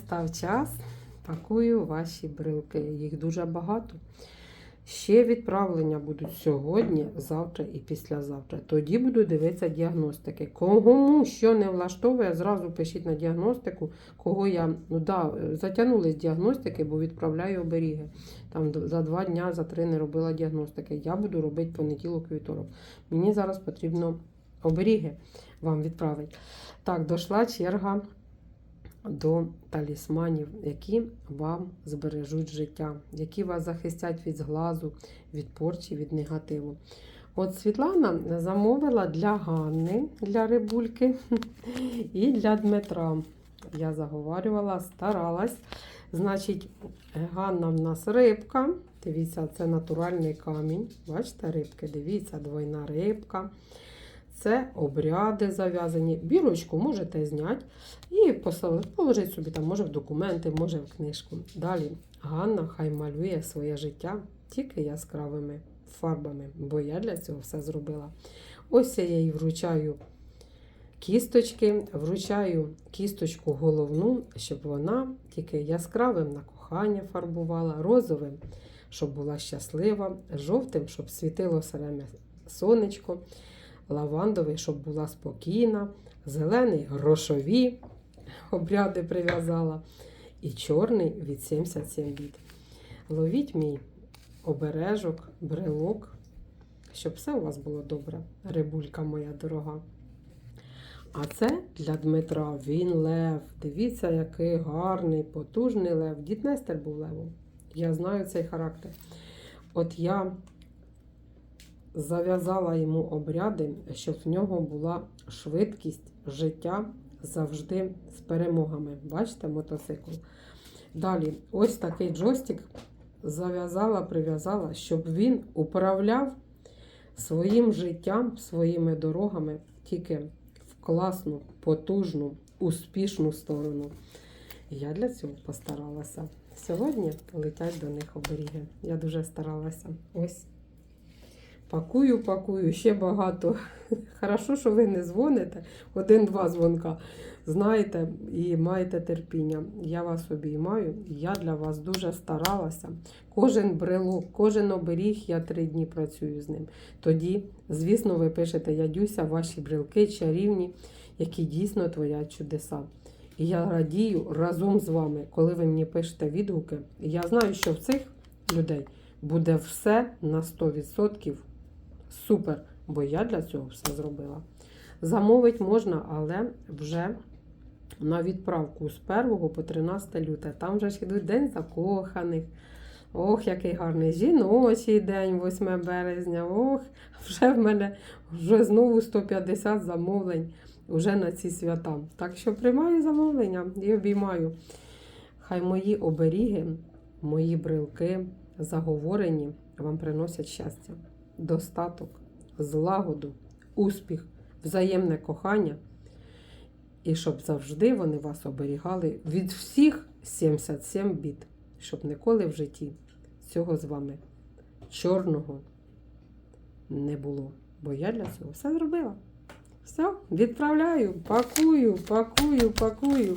настав час. Пакую ваші брилки. Їх дуже багато. Ще відправлення будуть сьогодні, завтра і післязавтра. Тоді буду дивитися діагностики. Кому що не влаштовує, зразу пишіть на діагностику, кого я ну да, затягнули з діагностики, бо відправляю оберіги. Там за два дня, за три не робила діагностики. Я буду робити понеділок, вівторок. Мені зараз потрібно оберіги вам відправити. Так, дійшла черга до талісманів, які вам збережуть життя, які вас захистять від зглазу, від порчі, від негативу. От Світлана замовила для Ганни, для рибульки і для Дмитра. Я заговорювала, старалась. Значить, Ганна в нас рибка. Дивіться, це натуральний камінь. Бачите, рибки, дивіться, двойна рибка. Це обряди зав'язані. Бірочку можете зняти і положити собі там, може в документи, може в книжку. Далі Ганна хай малює своє життя тільки яскравими фарбами, бо я для цього все зробила. Ось я їй вручаю кісточки, вручаю кісточку головну, щоб вона тільки яскравим на кохання фарбувала, розовим, щоб була щаслива, жовтим, щоб світило все сонечко, лавандовий, щоб була спокійна, зелений грошові обряди прив'язала, і чорний від 77 бід. Ловіть мій обережок, брелок, щоб все у вас було добре, рибулька моя дорога. А це для Дмитра. Він лев. Дивіться, який гарний, потужний лев. Дід Нестер був левом. Я знаю цей характер. От я зав'язала йому обряди, щоб в нього була швидкість життя завжди з перемогами. Бачите, мотоцикл. Далі, ось такий джойстик зав'язала, прив'язала, щоб він управляв своїм життям, своїми дорогами тільки в класну, потужну, успішну сторону. Я для цього постаралася. Сьогодні летять до них оберіги. Я дуже старалася. Ось. Пакую, пакую, ще багато. Хорошо, що ви не дзвоните. Один-два дзвонка. Знаєте і маєте терпіння. Я вас обіймаю. Я для вас дуже старалася. Кожен брелок, кожен оберіг, я три дні працюю з ним. Тоді, звісно, ви пишете Ядюся, ваші брелки чарівні, які дійсно творять чудеса. І я радію разом з вами, коли ви мені пишете відгуки. Я знаю, що в цих людей буде все на 100% супер, бо я для цього все зробила. Замовити можна, але вже на відправку з 1 по 13 люте. Там вже ж йдуть День закоханих. Ох, який гарний жіночий день, 8 березня. Ох, вже в мене вже знову 150 замовлень вже на ці свята. Так що приймаю замовлення і обіймаю. Хай мої оберіги, мої брилки заговорені вам приносять щастя, достаток, злагоду, успіх, взаємне кохання. І щоб завжди вони вас оберігали від всіх 77 бід, щоб ніколи в житті цього з вами чорного не було. Бо я для цього все зробила. Все, відправляю, пакую, пакую, пакую.